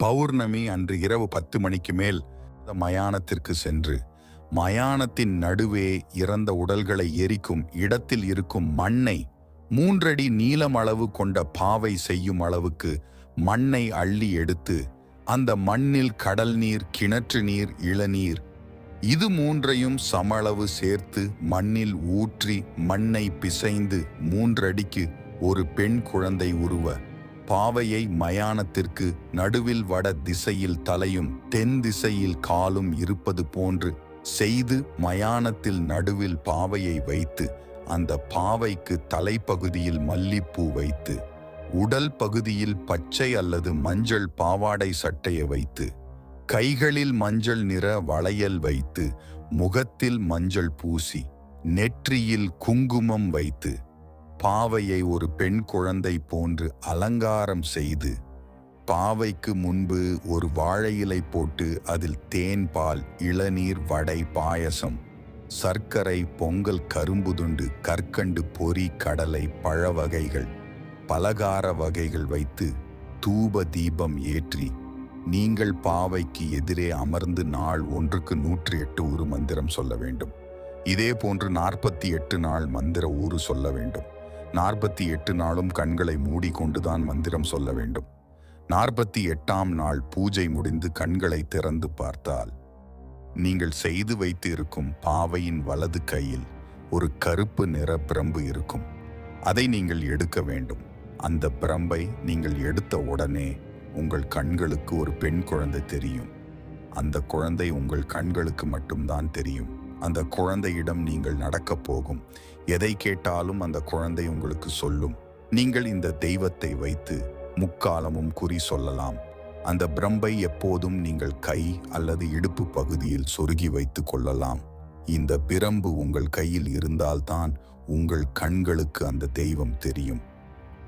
பௌர்ணமி அன்று இரவு பத்து மணிக்கு மேல் மயானத்திற்கு சென்று மயானத்தின் நடுவே இறந்த உடல்களை எரிக்கும் இடத்தில் இருக்கும் மண்ணை மூன்றடி நீளம் அளவு கொண்ட பாவை செய்யும் அளவுக்கு மண்ணை அள்ளி எடுத்து அந்த மண்ணில் கடல் நீர் கிணற்று நீர் இளநீர் இது மூன்றையும் சமளவு சேர்த்து மண்ணில் ஊற்றி மண்ணை பிசைந்து மூன்றடிக்கு ஒரு பெண் குழந்தை உருவ பாவையை மயானத்திற்கு நடுவில் வட திசையில் தலையும் தென் திசையில் காலும் இருப்பது போன்று செய்து மயானத்தில் நடுவில் பாவையை வைத்து அந்த பாவைக்கு தலைப்பகுதியில் மல்லிப்பூ வைத்து உடல் பகுதியில் பச்சை அல்லது மஞ்சள் பாவாடை சட்டையை வைத்து கைகளில் மஞ்சள் நிற வளையல் வைத்து முகத்தில் மஞ்சள் பூசி நெற்றியில் குங்குமம் வைத்து பாவையை ஒரு பெண் குழந்தை போன்று அலங்காரம் செய்து பாவைக்கு முன்பு ஒரு வாழை இலை போட்டு அதில் தேன் பால் இளநீர் வடை பாயசம் சர்க்கரை பொங்கல் கரும்புதுண்டு கற்கண்டு பொறி கடலை பழ வகைகள் பலகார வகைகள் வைத்து தூப தீபம் ஏற்றி நீங்கள் பாவைக்கு எதிரே அமர்ந்து நாள் ஒன்றுக்கு நூற்றி எட்டு ஊரு மந்திரம் சொல்ல வேண்டும். இதே போன்று நாற்பத்தி எட்டு நாள் மந்திர ஊரு சொல்ல வேண்டும். நாற்பத்தி எட்டு நாளும் கண்களை மூடிக்கொண்டுதான் மந்திரம் சொல்ல வேண்டும். நாற்பத்தி எட்டாம் நாள் பூஜை முடிந்து கண்களை திறந்து பார்த்தால் நீங்கள் செய்து வைத்து இருக்கும் பாவையின் வலது கையில் ஒரு கருப்பு நிற பிரம்பு இருக்கும். அதை நீங்கள் எடுக்க வேண்டும். அந்த பிரம்பை நீங்கள் எடுத்த உடனே உங்கள் கண்களுக்கு ஒரு பெண் குழந்தை தெரியும். அந்த குழந்தை உங்கள் கண்களுக்கு மட்டும்தான் தெரியும். அந்த குழந்தையிடம் நீங்கள் நடக்கப் போகும். எதை கேட்டாலும் அந்த குழந்தை உங்களுக்கு சொல்லும். நீங்கள் இந்த தெய்வத்தை வைத்து முக்காலமும் குறி சொல்லலாம். அந்த பிரம்பை எப்போதும் நீங்கள் கை அல்லது இடுப்பு பகுதியில் சொருகி வைத்துக் கொள்ளலாம். இந்த பிரம்பு உங்கள் கையில் இருந்தால்தான் உங்கள் கண்களுக்கு அந்த தெய்வம் தெரியும்.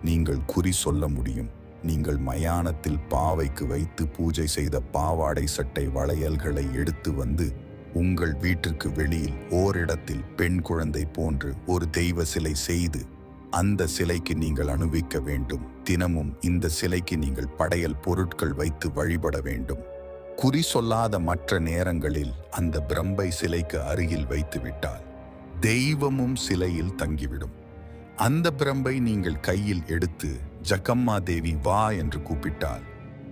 நீங்கள் குறி சொல்ல முடியும். நீங்கள் மயானத்தில் பாவைக்கு வைத்து பூஜை செய்த பாவாடை சட்டை வளையல்களை எடுத்து வந்து உங்கள் வீட்டிற்கு வெளியில் ஓரிடத்தில் பெண் குழந்தை போன்று ஒரு தெய்வ சிலை செய்து அந்த சிலைக்கு நீங்கள் அணுவிக்க வேண்டும். தினமும் இந்த சிலைக்கு நீங்கள் படையல் பொருட்கள் வைத்து வழிபட வேண்டும். குறி சொல்லாத மற்ற நேரங்களில் அந்த பிரம்பை சிலைக்கு அருகில் வைத்து விட்டால் தெய்வமும் சிலையில் தங்கிவிடும். அந்த பிரம்பை நீங்கள் கையில் எடுத்து ஜக்கம்மா தேவி வா என்று கூப்பிட்டால்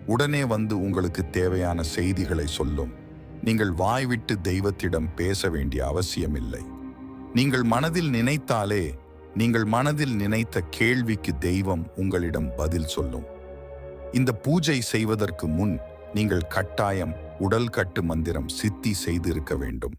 உடனே வந்து உங்களுக்கு தேவையான செய்திகளை சொல்லும். நீங்கள் வாய்விட்டு தெய்வத்திடம் பேச வேண்டிய அவசியமில்லை. நீங்கள் மனதில் நினைத்தாலே நீங்கள் மனதில் நினைத்த கேள்விக்கு தெய்வம் உங்களிடம் பதில் சொல்லும். இந்த பூஜை செய்வதற்கு முன் நீங்கள் கட்டாயம் உடல் கட்டு மந்திரம் சித்தி செய்திருக்க வேண்டும்.